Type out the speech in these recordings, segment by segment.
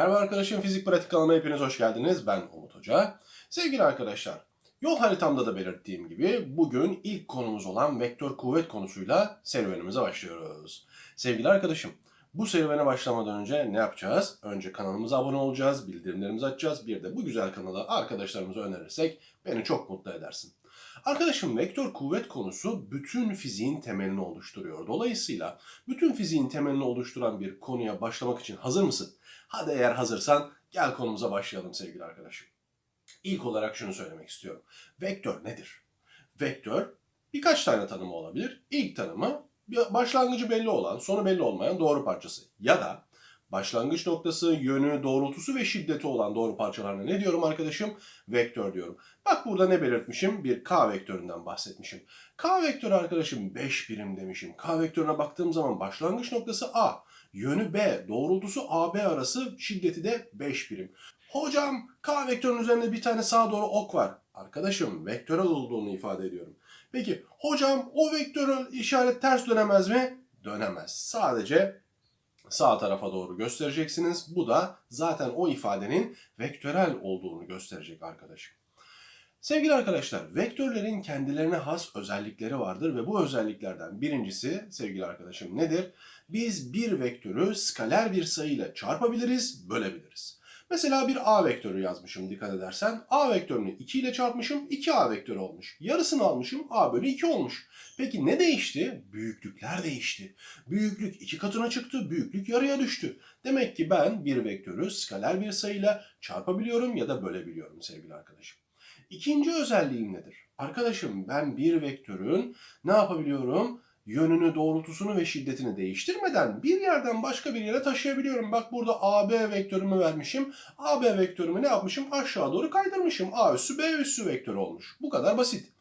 Merhaba arkadaşım, Fizik Pratik kanalıma hepiniz hoş geldiniz. Ben Umut Hoca. Sevgili arkadaşlar, yol haritamda da belirttiğim gibi bugün ilk konumuz olan vektör kuvvet konusuyla serüvenimize başlıyoruz. Sevgili arkadaşım, bu serüvene başlamadan önce ne yapacağız? Önce kanalımıza abone olacağız, bildirimlerimizi açacağız. Bir de bu güzel kanalı arkadaşlarımıza önerirsek beni çok mutlu edersin. Arkadaşım vektör kuvvet konusu bütün fiziğin temelini oluşturuyor. Dolayısıyla bütün fiziğin temelini oluşturan bir konuya başlamak için hazır mısın? Hadi eğer hazırsan gel konumuza başlayalım sevgili arkadaşım. İlk olarak şunu söylemek istiyorum. Vektör nedir? Vektör birkaç tane tanımı olabilir. İlk tanımı başlangıcı belli olan, sonu belli olmayan doğru parçası. Ya da başlangıç noktası, yönü, doğrultusu ve şiddeti olan doğru parçalarına ne diyorum arkadaşım? Vektör diyorum. Bak burada ne belirtmişim? Bir K vektöründen bahsetmişim. K vektörü arkadaşım 5 birim demişim. K vektörüne baktığım zaman başlangıç noktası A, yönü B, doğrultusu AB arası, şiddeti de 5 birim. Hocam K vektörünün üzerinde bir tane sağa doğru ok var. Arkadaşım vektörel olduğunu ifade ediyorum. Peki hocam o vektörel işaret ters dönemez mi? Dönemez. Sadece sağ tarafa doğru göstereceksiniz. Bu da zaten o ifadenin vektörel olduğunu gösterecek arkadaşım. Sevgili arkadaşlar, vektörlerin kendilerine has özellikleri vardır ve bu özelliklerden birincisi sevgili arkadaşım nedir? Biz bir vektörü skaler bir sayıyla çarpabiliriz, bölebiliriz. Mesela bir A vektörü yazmışım dikkat edersen. A vektörünü 2 ile çarpmışım, 2A vektörü olmuş. Yarısını almışım, A bölü 2 olmuş. Peki ne değişti? Büyüklükler değişti. Büyüklük iki katına çıktı, büyüklük yarıya düştü. Demek ki ben bir vektörü skaler bir sayıyla çarpabiliyorum ya da bölebiliyorum sevgili arkadaşım. İkinci özelliğim nedir? Arkadaşım ben bir vektörün ne yapabiliyorum? Yönünü, doğrultusunu ve şiddetini değiştirmeden bir yerden başka bir yere taşıyabiliyorum. Bak burada AB vektörümü vermişim. AB vektörümü ne yapmışım? Aşağı doğru kaydırmışım. A üssü B üssü vektörü olmuş. Bu kadar basit.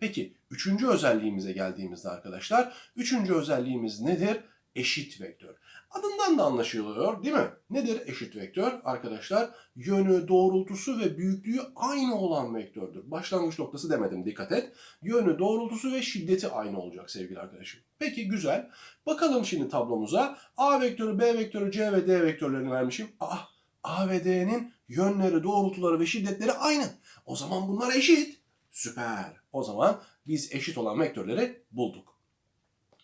Peki üçüncü özelliğimize geldiğimizde arkadaşlar, üçüncü özelliğimiz nedir? Eşit vektör. Adından da anlaşılıyor değil mi? Nedir eşit vektör? Arkadaşlar yönü, doğrultusu ve büyüklüğü aynı olan vektördür. Başlangıç noktası demedim dikkat et. Yönü, doğrultusu ve şiddeti aynı olacak sevgili arkadaşım. Peki güzel. Bakalım şimdi tablomuza. A vektörü, B vektörü, C ve D vektörlerini vermişim. Aa, A ve D'nin yönleri, doğrultuları ve şiddetleri aynı. O zaman bunlar eşit. Süper. O zaman biz eşit olan vektörleri bulduk.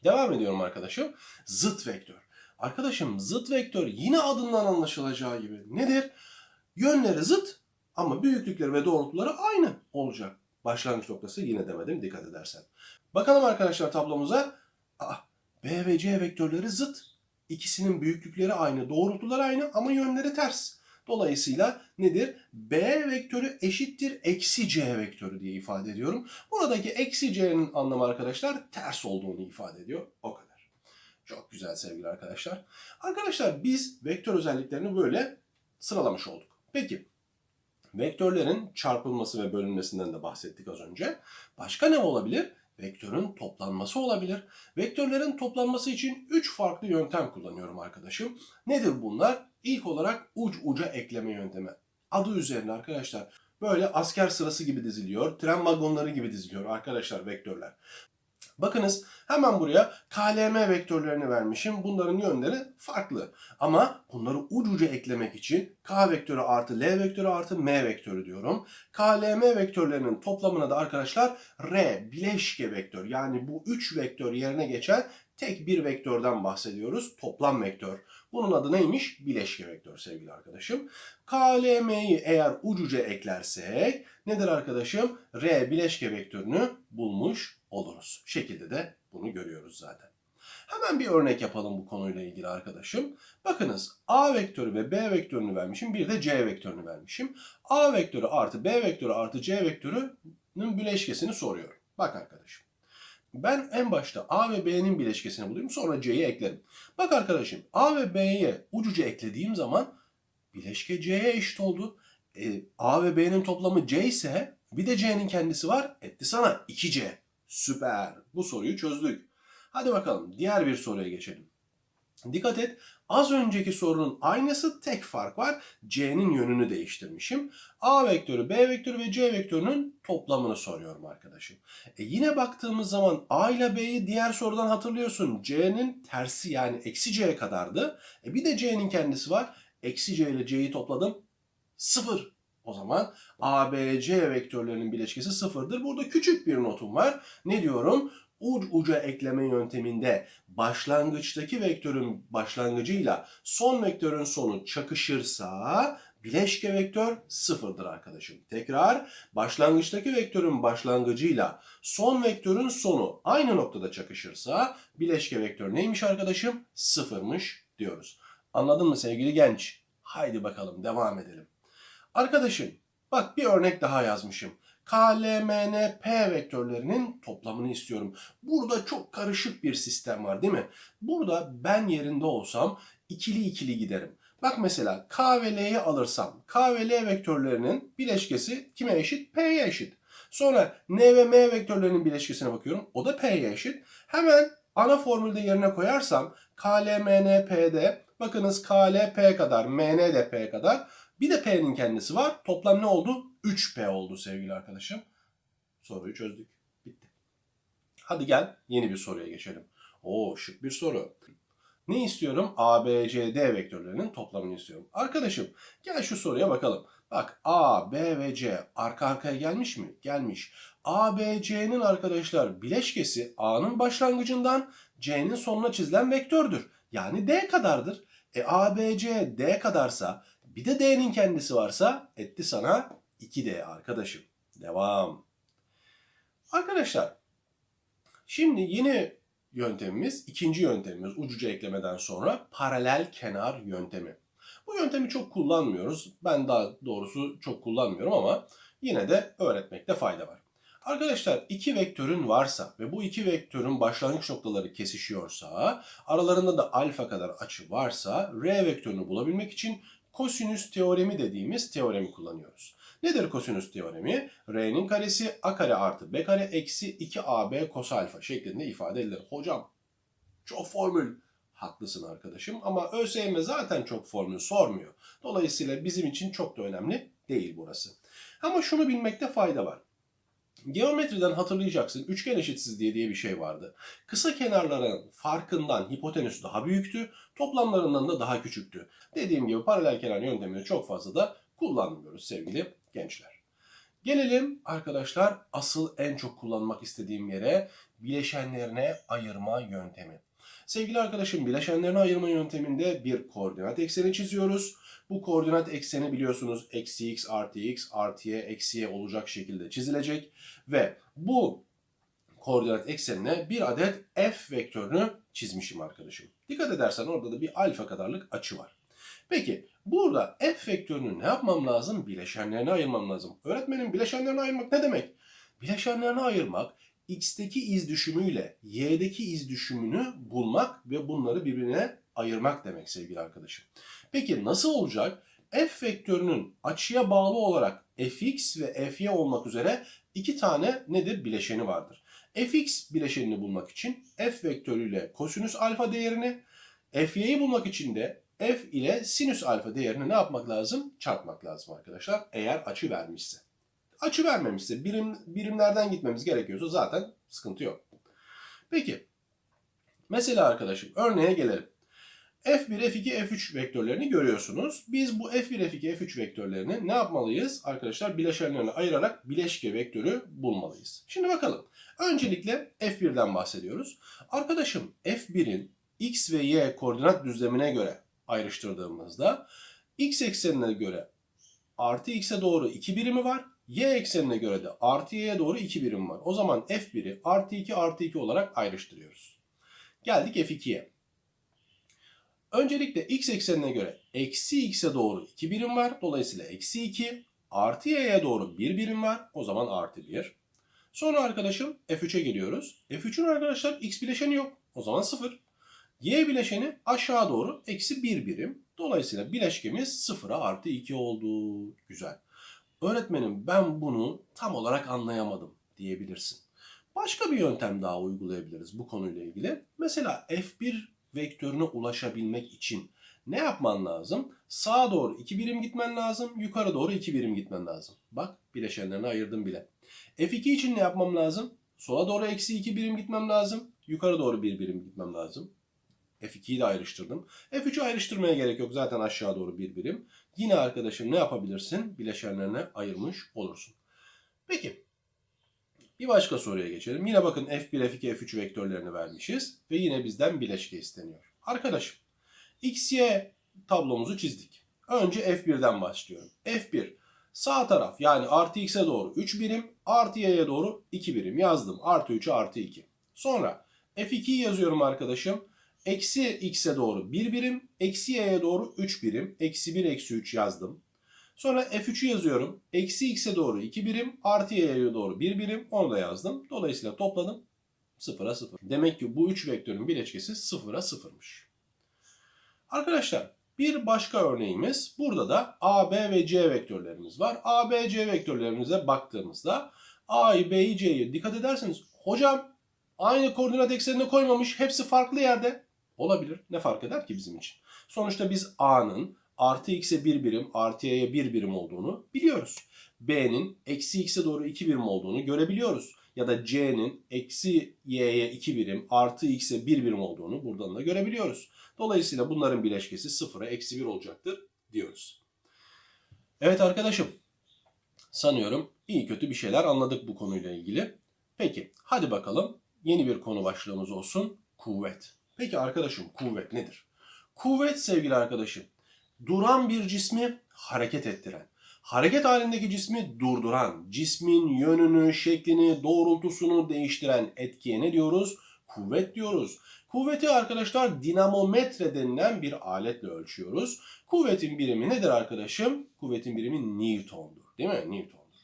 Devam ediyorum arkadaşım. Zıt vektör. Arkadaşım zıt vektör yine adından anlaşılacağı gibi nedir? Yönleri zıt ama büyüklükleri ve doğrultuları aynı olacak. Başlangıç noktası yine demedim dikkat edersen. Bakalım arkadaşlar tablomuza. Aa, B ve C vektörleri zıt. İkisinin büyüklükleri aynı, doğrultuları aynı ama yönleri ters. Dolayısıyla nedir? B vektörü eşittir eksi C vektörü diye ifade ediyorum. Buradaki eksi C'nin anlamı arkadaşlar ters olduğunu ifade ediyor. O kadar. Çok güzel sevgili arkadaşlar. Arkadaşlar biz vektör özelliklerini böyle sıralamış olduk. Peki vektörlerin çarpılması ve bölünmesinden de bahsettik az önce. Başka ne olabilir? Vektörün toplanması olabilir. Vektörlerin toplanması için 3 farklı yöntem kullanıyorum arkadaşım. Nedir bunlar? İlk olarak uç uca ekleme yöntemi. Adı üzerine arkadaşlar böyle asker sırası gibi diziliyor, tren vagonları gibi diziliyor arkadaşlar vektörler. Bakınız hemen buraya KLM vektörlerini vermişim. Bunların yönleri farklı. Ama bunları ucuca eklemek için K vektörü artı L vektörü artı M vektörü diyorum. KLM vektörlerinin toplamına da arkadaşlar R bileşke vektör yani bu 3 vektör yerine geçen tek bir vektörden bahsediyoruz. Toplam vektör. Bunun adı neymiş? Bileşke vektör sevgili arkadaşım. KLM'yi eğer ucuca eklersek nedir arkadaşım? R bileşke vektörünü bulmuş oluruz. Şekilde de bunu görüyoruz zaten. Hemen bir örnek yapalım bu konuyla ilgili arkadaşım. Bakınız A vektörü ve B vektörünü vermişim. Bir de C vektörünü vermişim. A vektörü artı B vektörü artı C vektörünün bileşkesini soruyorum. Bak arkadaşım. Ben en başta A ve B'nin bileşkesini bulayım sonra C'yi eklerim. Bak arkadaşım A ve B'ye ucuca eklediğim zaman bileşke C'ye eşit oldu. E, A ve B'nin toplamı C ise bir de C'nin kendisi var. Etti sana 2C. Süper. Bu soruyu çözdük. Hadi bakalım diğer bir soruya geçelim. Dikkat et. Az önceki sorunun aynısı tek fark var. C'nin yönünü değiştirmişim. A vektörü, B vektörü ve C vektörünün toplamını soruyorum arkadaşım. E yine baktığımız zaman A ile B'yi diğer sorudan hatırlıyorsun. C'nin tersi yani eksi C kadardı. E bir de C'nin kendisi var. Eksi c ile c'yi topladım. 0. O zaman ABC vektörlerinin bileşkesi sıfırdır. Burada küçük bir notum var. Ne diyorum? Uc uca ekleme yönteminde başlangıçtaki vektörün başlangıcıyla son vektörün sonu çakışırsa bileşke vektör sıfırdır arkadaşım. Tekrar başlangıçtaki vektörün başlangıcıyla son vektörün sonu aynı noktada çakışırsa bileşke vektör neymiş arkadaşım? Sıfırmış diyoruz. Anladın mı sevgili genç? Haydi bakalım devam edelim. Arkadaşım bak bir örnek daha yazmışım. KLMNP vektörlerinin toplamını istiyorum. Burada çok karışık bir sistem var değil mi? Burada ben yerinde olsam ikili ikili giderim. Bak mesela K ve L'yi alırsam K ve L vektörlerinin bileşkesi kime eşit? P'ye eşit. Sonra N ve M vektörlerinin bileşkesine bakıyorum. O da P'ye eşit. Hemen ana formülde yerine koyarsam KLMNP'de bakınız KL P kadar, P kadar. Bir de P'nin kendisi var. Toplam ne oldu? 3P oldu sevgili arkadaşım. Soruyu çözdük. Bitti. Hadi gel yeni bir soruya geçelim. Oo şık bir soru. Ne istiyorum? A, B, C, D vektörlerinin toplamını istiyorum. Arkadaşım gel şu soruya bakalım. Bak A, B ve C arka arkaya gelmiş mi? Gelmiş. A, B, C'nin arkadaşlar bileşkesi A'nın başlangıcından C'nin sonuna çizilen vektördür. Yani D kadardır. E A, B, C D kadarsa bir de D'nin kendisi varsa etti sana 2D arkadaşım. Devam. Arkadaşlar şimdi yeni yöntemimiz, ikinci yöntemimiz ucuca eklemeden sonra paralel kenar yöntemi. Bu yöntemi çok kullanmıyoruz. Ben daha doğrusu çok kullanmıyorum ama yine de öğretmekte fayda var. Arkadaşlar iki vektörün varsa ve bu iki vektörün başlangıç noktaları kesişiyorsa, aralarında da alfa kadar açı varsa R vektörünü bulabilmek için kosinüs teoremi dediğimiz teoremi kullanıyoruz. Nedir kosinüs teoremi? R'nin karesi a kare artı b kare eksi 2ab kos alfa şeklinde ifade edilir. Hocam çok formül. Haklısın arkadaşım ama ÖSYM zaten çok formül sormuyor. Dolayısıyla bizim için çok da önemli değil burası. Ama şunu bilmekte fayda var. Geometriden hatırlayacaksın üçgen eşitsizliği diye bir şey vardı. Kısa kenarların farkından hipotenüs daha büyüktü, toplamlarından da daha küçüktü. Dediğim gibi paralel kenar yöntemini çok fazla da kullanmıyoruz sevgili gençler. Gelelim arkadaşlar asıl en çok kullanmak istediğim yere bileşenlerine ayırma yöntemi. Sevgili arkadaşım bileşenlerine ayırma yönteminde bir koordinat ekseni çiziyoruz. Bu koordinat ekseni biliyorsunuz eksi x artı x artı y eksi y olacak şekilde çizilecek. Ve bu koordinat eksenine bir adet f vektörünü çizmişim arkadaşım. Dikkat edersen orada da bir alfa kadarlık açı var. Peki burada f vektörünü ne yapmam lazım? Bileşenlerine ayırmam lazım. Öğretmenim bileşenlerine ayırmak ne demek? Bileşenlerine ayırmak x'teki iz düşümüyle y'deki iz düşümünü bulmak ve bunları birbirine ayırmak demek sevgili arkadaşım. Peki nasıl olacak? F vektörünün açıya bağlı olarak fx ve fy olmak üzere iki tane nedir? Bileşeni vardır. fx bileşenini bulmak için f vektörüyle kosinüs alfa değerini, fy'yi bulmak için de f ile sinüs alfa değerini ne yapmak lazım? Çarpmak lazım arkadaşlar eğer açı vermişse. Açı vermemişse birim, birimlerden gitmemiz gerekiyorsa zaten sıkıntı yok. Peki mesela arkadaşım örneğe gelelim. F1, F2, F3 vektörlerini görüyorsunuz. Biz bu F1, F2, F3 vektörlerini ne yapmalıyız? Arkadaşlar bileşenlerine ayırarak bileşke vektörü bulmalıyız. Şimdi bakalım. Öncelikle F1'den bahsediyoruz. Arkadaşım F1'in X ve Y koordinat düzlemine göre ayrıştırdığımızda X eksenine göre artı X'e doğru 2 birimi var. Y eksenine göre de artı Y'ye doğru 2 birim var. O zaman F1'i artı 2 artı 2 olarak ayrıştırıyoruz. Geldik F2'ye. Öncelikle x eksenine göre eksi x'e doğru 2 birim var. Dolayısıyla eksi 2 artı y'ye doğru 1 birim var. O zaman artı 1. Sonra arkadaşım f3'e geliyoruz. f3'ün arkadaşlar x bileşeni yok. O zaman 0. y bileşeni aşağı doğru eksi 1 birim. Dolayısıyla bileşkemiz 0'a artı 2 oldu. Güzel. Öğretmenim ben bunu tam olarak anlayamadım diyebilirsin. Başka bir yöntem daha uygulayabiliriz bu konuyla ilgili. Mesela f1 vektörüne ulaşabilmek için ne yapman lazım? Sağa doğru 2 birim gitmen lazım, yukarı doğru 2 birim gitmen lazım. Bak bileşenlerini ayırdım bile. F2 için ne yapmam lazım? Sola doğru eksi 2 birim gitmem lazım, yukarı doğru 1 birim gitmem lazım. F2'yi de ayrıştırdım. F3'ü ayrıştırmaya gerek yok. Zaten aşağı doğru bir birim. Yine arkadaşım ne yapabilirsin? Bileşenlerine ayırmış olursun. Peki. Bir başka soruya geçelim. Yine bakın F1, F2, F3 vektörlerini vermişiz. Ve yine bizden bileşke isteniyor. Arkadaşım X, Y tablomuzu çizdik. Önce F1'den başlıyorum. F1 sağ taraf yani artı X'e doğru 3 birim, artı Y'ye doğru 2 birim yazdım. Artı 3'e artı 2. Sonra F2'yi yazıyorum arkadaşım. Eksi X'e doğru 1 birim, eksi Y'ye doğru 3 birim, eksi 1, eksi 3 yazdım. Sonra F3'ü yazıyorum. Eksi X'e doğru 2 birim, artı Y'ye doğru 1 birim, onu da yazdım. Dolayısıyla topladım 0'a 0. Demek ki bu 3 vektörün bileşkesi 0'a 0'mış. Arkadaşlar bir başka örneğimiz burada da A, B ve C vektörlerimiz var. A, B, C vektörlerimize baktığımızda A'yı, B'yi, C'yi dikkat ederseniz hocam aynı koordinat eksenine koymamış hepsi farklı yerde olabilir. Ne fark eder ki bizim için? Sonuçta biz A'nın artı x'e 1 birim artı y'ye 1 birim olduğunu biliyoruz. B'nin eksi x'e doğru 2 birim olduğunu görebiliyoruz. Ya da C'nin eksi y'ye 2 birim artı x'e 1 birim olduğunu buradan da görebiliyoruz. Dolayısıyla bunların bileşkesi 0'a eksi 1 olacaktır diyoruz. Evet arkadaşım. Sanıyorum iyi kötü bir şeyler anladık bu konuyla ilgili. Peki hadi bakalım yeni bir konu başlığımız olsun. Kuvvet. Peki arkadaşım kuvvet nedir? Kuvvet sevgili arkadaşım duran bir cismi hareket ettiren, hareket halindeki cismi durduran, cismin yönünü, şeklini, doğrultusunu değiştiren etkiye ne diyoruz? Kuvvet diyoruz. Kuvveti arkadaşlar dinamometre denilen bir aletle ölçüyoruz. Kuvvetin birimi nedir arkadaşım? Kuvvetin birimi Newton'dur. Değil mi? Newton'dur.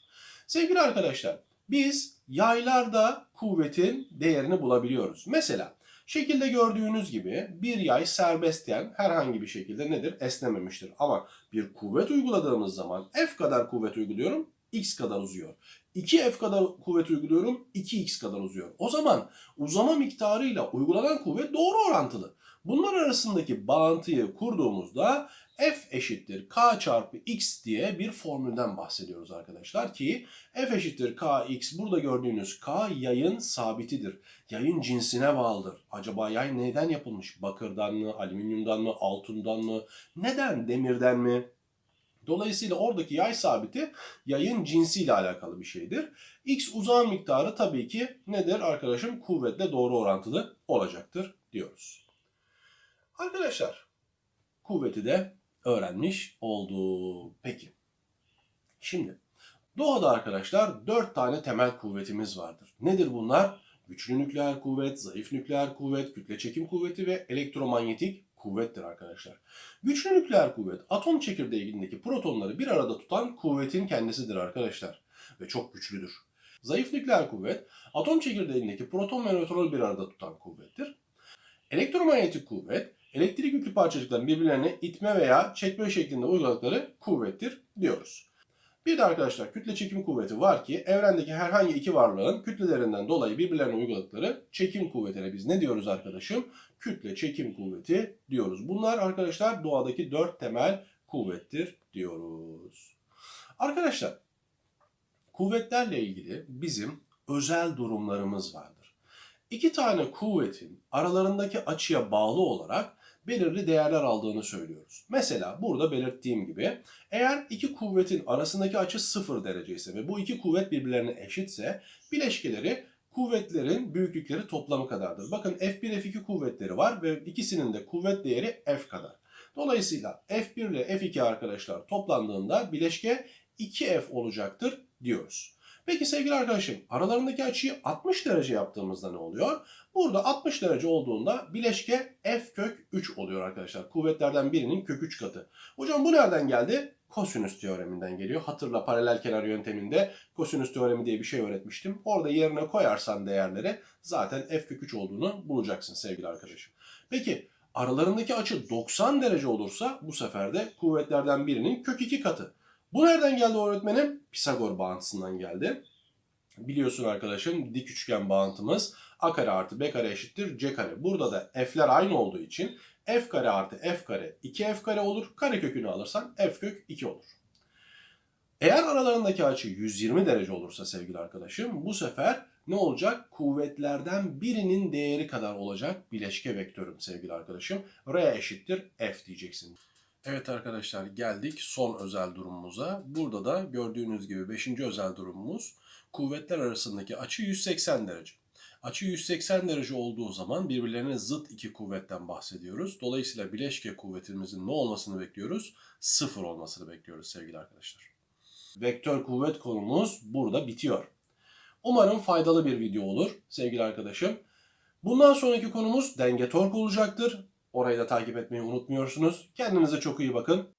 Sevgili arkadaşlar biz yaylarda kuvvetin değerini bulabiliyoruz. Mesela Şekilde gördüğünüz gibi bir yay serbestken herhangi bir şekilde nedir? Esnememiştir. Ama bir kuvvet uyguladığımız zaman F kadar kuvvet uyguluyorum, X kadar uzuyor. 2F kadar kuvvet uyguluyorum, 2X kadar uzuyor. O zaman uzama miktarıyla uygulanan kuvvet doğru orantılı. Bunlar arasındaki bağıntıyı kurduğumuzda F eşittir K çarpı X diye bir formülden bahsediyoruz arkadaşlar ki F eşittir Kx burada gördüğünüz K yayın sabitidir. Yayın cinsine bağlıdır. Acaba yay neyden yapılmış? Bakırdan mı, alüminyumdan mı, altından mı? Neden? Demirden mi? Dolayısıyla oradaki yay sabiti yayın cinsiyle alakalı bir şeydir. X uzağın miktarı tabii ki nedir arkadaşım? Kuvvetle doğru orantılı olacaktır diyoruz. Arkadaşlar kuvveti de öğrenmiş olduk. Peki. Şimdi doğada arkadaşlar dört tane temel kuvvetimiz vardır. Nedir bunlar? Güçlü nükleer kuvvet, zayıf nükleer kuvvet, kütle çekim kuvveti ve elektromanyetik kuvvettir arkadaşlar. Güçlü nükleer kuvvet atom çekirdeğindeki protonları bir arada tutan kuvvetin kendisidir arkadaşlar ve çok güçlüdür. Zayıf nükleer kuvvet atom çekirdeğindeki proton ve nötronu bir arada tutan kuvvettir. Elektromanyetik kuvvet elektrik yüklü parçacıkların birbirlerine itme veya çekme şeklinde uyguladıkları kuvvettir diyoruz. Bir de arkadaşlar kütle çekim kuvveti var ki evrendeki herhangi iki varlığın kütlelerinden dolayı birbirlerine uyguladıkları çekim kuvvetine biz ne diyoruz arkadaşım? Kütle çekim kuvveti diyoruz. Bunlar arkadaşlar doğadaki dört temel kuvvettir diyoruz. Arkadaşlar kuvvetlerle ilgili bizim özel durumlarımız vardır. İki tane kuvvetin aralarındaki açıya bağlı olarak belirli değerler aldığını söylüyoruz. Mesela burada belirttiğim gibi eğer iki kuvvetin arasındaki açı 0 derece ise ve bu iki kuvvet birbirlerine eşitse bileşkeleri kuvvetlerin büyüklükleri toplamı kadardır. Bakın F1 F2 kuvvetleri var ve ikisinin de kuvvet değeri F kadar. Dolayısıyla F1 ile F2 arkadaşlar toplandığında bileşke 2F olacaktır diyoruz. Peki sevgili arkadaşım aralarındaki açıyı 60 derece yaptığımızda ne oluyor? Burada 60 derece olduğunda bileşke f kök 3 oluyor arkadaşlar. Kuvvetlerden birinin kök 3 katı. Hocam bu nereden geldi? Kosinüs teoreminden geliyor. Hatırla paralel kenar yönteminde kosinüs teoremi diye bir şey öğretmiştim. Orada yerine koyarsan değerleri zaten f kök 3 olduğunu bulacaksın sevgili arkadaşım. Peki aralarındaki açı 90 derece olursa bu sefer de kuvvetlerden birinin kök 2 katı. Bu nereden geldi öğretmenim? Pisagor bağıntısından geldi. Biliyorsun arkadaşım dik üçgen bağıntımız a kare artı b kare eşittir c kare. Burada da f'ler aynı olduğu için f kare artı f kare 2f kare olur. Kare kökünü alırsan f kök 2 olur. Eğer aralarındaki açı 120 derece olursa sevgili arkadaşım bu sefer ne olacak? Kuvvetlerden birinin değeri kadar olacak bileşke vektörüm sevgili arkadaşım. R eşittir F diyeceksin. Evet arkadaşlar geldik son özel durumumuza. Burada da gördüğünüz gibi 5. özel durumumuz kuvvetler arasındaki açı 180 derece. Açı 180 derece olduğu zaman birbirlerine zıt iki kuvvetten bahsediyoruz. Dolayısıyla bileşke kuvvetimizin ne olmasını bekliyoruz? Sıfır olmasını bekliyoruz sevgili arkadaşlar. Vektör kuvvet konumuz burada bitiyor. Umarım faydalı bir video olur sevgili arkadaşım. Bundan sonraki konumuz denge tork olacaktır. Orayı da takip etmeyi unutmuyorsunuz. Kendinize çok iyi bakın.